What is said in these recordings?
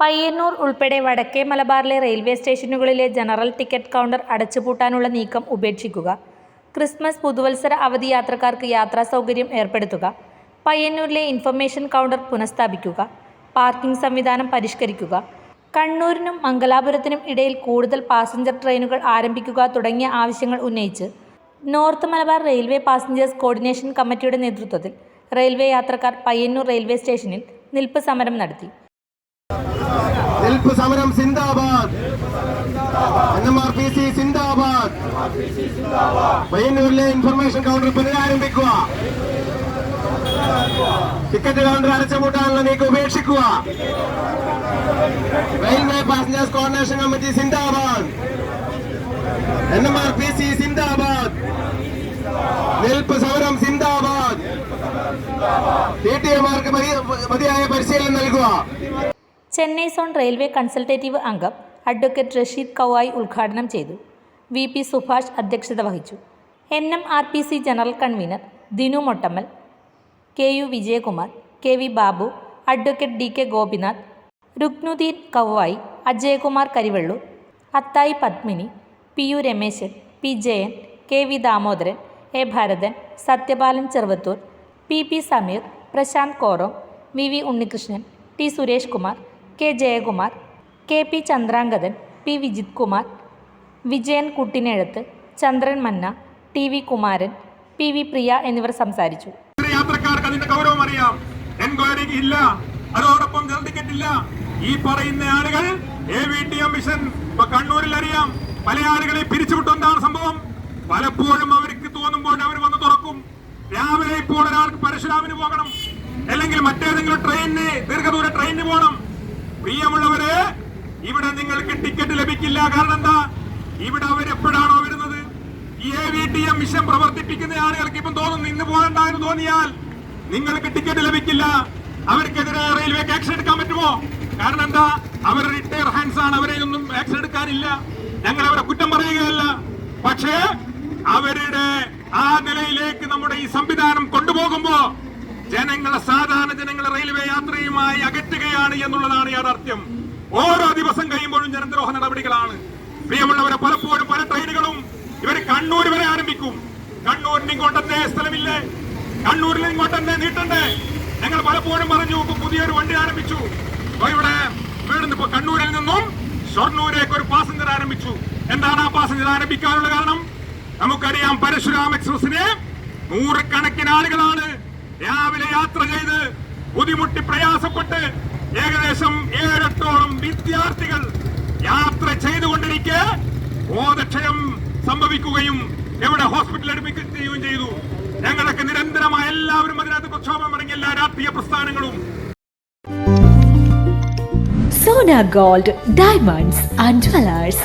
പയ്യന്നൂർ ഉൾപ്പെടെ വടക്കേ മലബാറിലെ റെയിൽവേ സ്റ്റേഷനുകളിലെ ജനറൽ ടിക്കറ്റ് കൗണ്ടർ അടച്ചുപൂട്ടാനുള്ള നീക്കം ഉപേക്ഷിക്കുക. ക്രിസ്മസ് പുതുവത്സര അവധി യാത്രക്കാർക്ക് യാത്രാ സൗകര്യം ഏർപ്പെടുത്തുക. പയ്യന്നൂരിലെ ഇൻഫർമേഷൻ കൗണ്ടർ പുനഃസ്ഥാപിക്കുക. പാർക്കിംഗ് സംവിധാനം പരിഷ്കരിക്കുക. കണ്ണൂരിനും മംഗലാപുരത്തിനും ഇടയിൽ കൂടുതൽ പാസഞ്ചർ ട്രെയിനുകൾ ആരംഭിക്കുക തുടങ്ങിയ ആവശ്യങ്ങൾ ഉന്നയിച്ച് north Malabar railway passengers coordination കമ്മിറ്റിയുടെ നേതൃത്വത്തിൽ റെയിൽവേ യാത്രക്കാർ പയ്യന്നൂർ റെയിൽവേ സ്റ്റേഷനിൽ നിൽപ്പ് സമരം നടത്തി. നിൽപ്പ് സമരം സിന്ദാബാദ്. N M R P C സിന്ദാബാദ്. പയ്യന്നൂരിലെ ഇൻഫർമേഷൻ കൗണ്ടർ പുനരാരംഭിക്കുക. ടിക്കറ്റ് കൗണ്ടർ അടച്ചുപൂട്ടാനുള്ള നീക്കം ഉപേക്ഷിക്കുക. റെയിൽവേ പാസഞ്ചേഴ്സ് കോർഡിനേഷൻ കമ്മിറ്റി സിന്ദാബാദ്. N M R P C സിന്ദാബാദ്. നിൽപ്പ് സമരം സിന്ദാബാദ്. ടി ടി എമാർക്ക് മതിയായ പരിശീലനം നൽകുക. ചെന്നൈ സോൺ റെയിൽവേ കൺസൾട്ടേറ്റീവ് അംഗം അഡ്വക്കേറ്റ് റഷീദ് കവായി ഉദ്ഘാടനം ചെയ്തു. വി പി സുഭാഷ് അധ്യക്ഷത വഹിച്ചു. N M R P C general convener Dinu Mottammal K U Vijayakumar K V Babu advocate D K Gopinath Ruknuddin Kavayi Ajayakumar Karivellur Athayi Padmini P U Rameshan P Jayan K V Damodaran A Bharathan Sathyapalan Cheruvathur P P Sameer Prashanth Korom V V Unnikrishnan T Suresh Kumar K Jayakumar K P Chandrangathan P Vijith Kumar Vijayan Kuttinezhuthu Chandran Manna T V Kumaran P V Priya എന്നിവർ സംസാരിച്ചു. യാത്രക്കാർക്ക് അതിന്റെ ഗൗരവം അറിയാം. ഇല്ല അതോടൊപ്പം ticket ഇല്ല. ഈ പറയുന്ന ആളുകൾ A V T M machine ഇപ്പൊ കണ്ണൂരിൽ അറിയാം. പല ആളുകളെ പിരിച്ചുവിട്ടു എന്താണ് സംഭവം? പലപ്പോഴും അവർക്ക് തോന്നുമ്പോൾ അവർ വന്ന് തുറക്കും. രാവിലെ ഇപ്പോൾ ഒരാൾക്ക് പരശുരാമിന് പോകണം. അല്ലെങ്കിൽ മറ്റേതെങ്കിലും ട്രെയിനിന് ദീർഘദൂര ട്രെയിനിന് പോകണം. പ്രിയമുള്ളവരെ ഇവിടെ നിങ്ങൾക്ക് ടിക്കറ്റ് ലഭിക്കില്ല. കാരണം എന്താ? ഇവിടെ അവരെപ്പോഴാണോ വരുന്നത്? A V T M machine പ്രവർത്തിപ്പിക്കുന്ന ആളുകൾക്ക് ഇപ്പം തോന്നുന്നു ഇന്ന് പോകണ്ട എന്ന് തോന്നിയാൽ നിങ്ങൾക്ക് ടിക്കറ്റ് ലഭിക്കില്ല. അവർക്കെതിരെ റെയിൽവേക്ക് ആക്ഷൻ എടുക്കാൻ പറ്റുമോ? കാരണം എന്താ? അവർ റിട്ടയർ ഹാൻഡ്സ് ആണ്. അവരെ ഒന്നും ആക്ഷൻ എടുക്കാനില്ല. ഞങ്ങൾ അവരെ കുറ്റം പറയുകയല്ല. പക്ഷേ അവരുടെ ആ നിലയിലേക്ക് നമ്മുടെ ഈ ജനങ്ങളെ സാധാരണ ജനങ്ങളെ റെയിൽവേ യാത്രയുമായി അകറ്റുകയാണ് എന്നുള്ളതാണ് യാഥാർത്ഥ്യം. ഓരോ ദിവസം കഴിയുമ്പോഴും ജനദ്രോഹ നടപടികളാണ്. പ്രിയമുള്ളവരെ പലപ്പോഴും പല ട്രെയിനുകളും ഇവർ കണ്ണൂർ വരെ ആരംഭിക്കും. കണ്ണൂരിന് ഇങ്ങോട്ടെന്തേ സ്ഥലമില്ലേ. കണ്ണൂരിൽ ഇങ്ങോട്ടെന്നെ നീട്ടണ്ടേ? ഞങ്ങൾ പലപ്പോഴും പറഞ്ഞു പുതിയൊരു വണ്ടി ആരംഭിച്ചു. ഇവിടെ വീടുന്ന് ഇപ്പൊ കണ്ണൂരിൽ നിന്നും ഷൊർണൂരേക്ക് ഒരു പാസഞ്ചർ ആരംഭിച്ചു. എന്താണ് ആ പാസഞ്ചർ ആരംഭിക്കാനുള്ള കാരണം? നമുക്കറിയാം പരശുരാം എക്സ്പ്രസിന് നൂറുകണക്കിന് ആളുകളാണ് രാവിലെ യാത്ര ചെയ്ത് ബുദ്ധിമുട്ടി പ്രയാസപ്പെട്ട് ഏകദേശം ഏഴെട്ടോളം വിദ്യാർത്ഥികൾ യാത്ര ചെയ്തുകൊണ്ടിരിക്കെ ബോധക്ഷയം സംഭവിക്കുകയും എവിടെ ഹോസ്പിറ്റലിൽ അടുപ്പിക്കുകയും ചെയ്തു. ഞങ്ങളൊക്കെ നിരന്തരമായ എല്ലാവരും അതിനകത്ത് പ്രക്ഷോഭം അടങ്ങിയ എല്ലാ രാഷ്ട്രീയ പ്രസ്ഥാനങ്ങളും. Sona gold diamonds and jewellers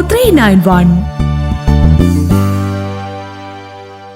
three nine one